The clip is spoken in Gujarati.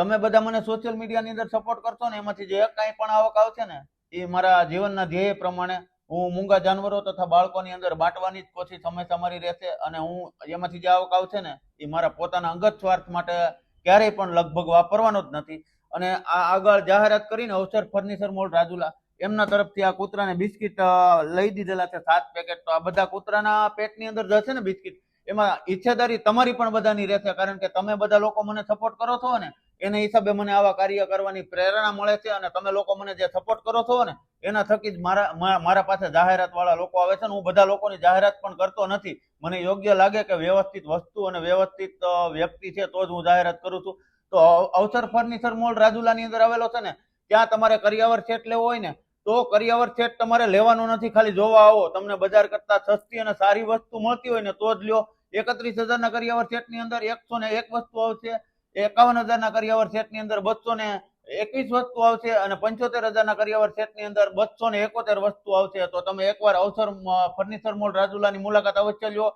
તમે બધા મને સોશિયલ મીડિયાની અંદર સપોર્ટ કરશો ને, એમાંથી જે કાંઈ પણ આવક આવશે ને, એ મારા જીવનના ધ્યેય પ્રમાણે હું મૂંગા જાનવરો તથા બાળકોની અંદર બાંટવાની જ કોશિશ હંમેશા મારી રહેશે અને હું એમાંથી જે આવક આવશે ને, એ મારા પોતાના અંગત સ્વાર્થ માટે ક્યારેય પણ લગભગ વાપરવાનો જ નથી. અને આ આગળ જાહેરાત કરીને અવસર ફર્નિચર મોલ રાજુલા, એમના તરફથી આ કૂતરાને બિસ્કિટ લઈ દીધેલા છે, સાત પેકેટ તો આ બધા કૂતરાના પેટની અંદર જશે ને બિસ્કિટ? એમાં ઈચ્છેદારી તમારી પણ બધાની રહેશે, કારણ કે તમે બધા લોકો મને સપોર્ટ કરો છો ને એના હિસાબે મને આવા કાર્ય કરવાની પ્રેરણા મળે છે અને તમે લોકો મને જે સપોર્ટ કરો છો ને, એના થકી જ મારા મારા પાસે જાહેરાત વાળા લોકો આવે છે ને, હું બધા લોકોની જાહેરાત પણ કરતો નથી. મને યોગ્ય લાગે કે વ્યવસ્થિત વસ્તુ અને વ્યવસ્થિત વ્યક્તિ છે તો જ હું જાહેરાત કરું છું. તો અવ- અવસર ફર્નિચર મોલ રાજુલાની અંદર આવેલો છે ને, ત્યાં તમારે કરિયાવર સેટ લેવો હોય ને, તો કરિયાવર સેટ તમારે લેવાનો નથી. ખાલી જોવા આવો, તમને બજાર કરતા સસ્તી અને સારી વસ્તુ મળતી હોય ને, તો જ લ્યો. એકત્રીસ હજારના કરિયાવર સેટની અંદર એકસો ને એક વસ્તુ આવશે. એકાવન હજારના કરિયાવર સેટની અંદર બસો ને એકવીસ વસ્તુ આવશે અને પંચોતેર હજારના કરિયાવર સેટની અંદર બસો ને એકોતેર વસ્તુ આવશે. તો તમે એકવાર અવસર ફર્નિચર મોલ રાજુલાની મુલાકાત અવશ્ય લ્યો.